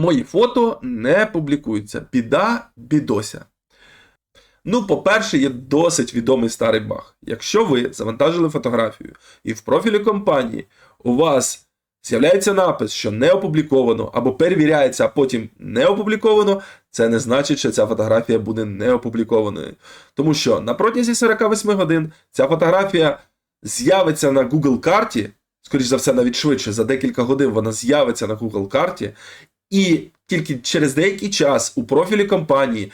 Мої фото не публікуються. Біда, бідося. Ну, по-перше, є досить відомий старий баг. Якщо ви завантажили фотографію і в профілі компанії у вас з'являється напис, що не опубліковано, або перевіряється, а потім не опубліковано, це не значить, що ця фотографія буде не опублікованою. Тому що на протязі 48 годин ця фотографія з'явиться на Google карті, скоріш за все, навіть швидше, за декілька годин вона з'явиться на Google карті, і тільки через деякий час у профілі компанії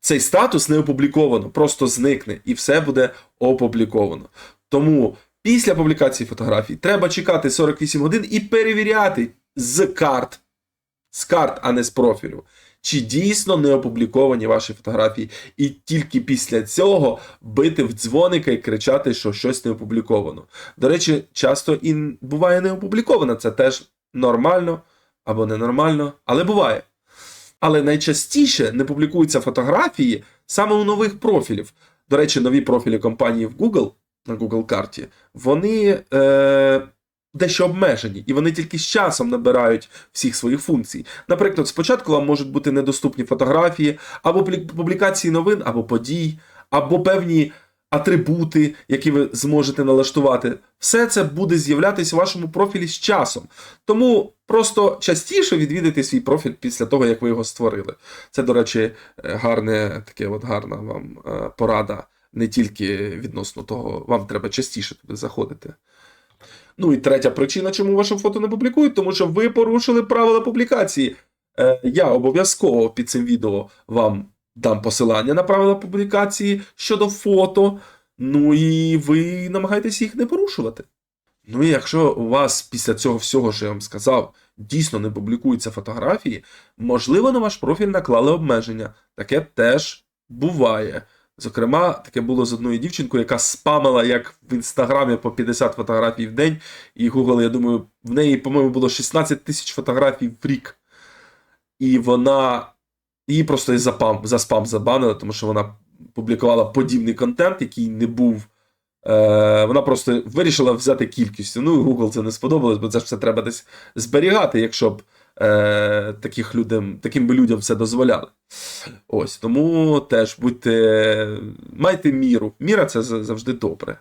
цей статус не опубліковано, просто зникне, і все буде опубліковано. Тому після публікації фотографій треба чекати 48 годин і перевіряти з карт, з карт, а не з профілю, чи дійсно не опубліковані ваші фотографії, і тільки після цього бити в дзвоника і кричати, що щось не опубліковано. До речі, часто і буває не опубліковано, це теж нормально або ненормально, але буває. Але найчастіше не публікуються фотографії саме у нових профілів. До речі, нові профілі компанії в Google на Google карті, вони е, дещо обмежені, і вони тільки з часом набирають всіх своїх функцій. Наприклад, спочатку вам можуть бути недоступні фотографії, або публікації новин, або подій, або певні атрибути, які ви зможете налаштувати. Все це буде з'являтися у вашому профілі з часом. Тому просто частіше відвідайте свій профіль після того, як ви його створили. Це, до речі, е, гарне, таке от гарна вам е, порада. Не тільки відносно того, вам треба частіше туди заходити. Ну і третя причина, чому ваше фото не публікують, тому що ви порушили правила публікації. Е, я обов'язково під цим відео вам дам посилання на правила публікації щодо фото. Ну і ви намагаєтесь їх не порушувати. Ну і якщо у вас після цього всього, що я вам сказав, дійсно не публікуються фотографії, можливо, на ваш профіль наклали обмеження. Таке теж буває. Зокрема, таке було з одною дівчинкою, яка спамила як в інстаграмі по 50 фотографій в день, і Google, я думаю, в неї, по-моєму, було 16 тисяч фотографій в рік. І вона її просто і за, пам, за спам забанили, тому що вона публікувала подібний контент, який не був. Е, вона просто вирішила взяти кількістю. Ну, і Google це не сподобалось, бо це ж все треба десь зберігати, якщо б е, таких людям, таким би людям все дозволяли. Ось тому теж будьте, майте міру. Міра це завжди добре.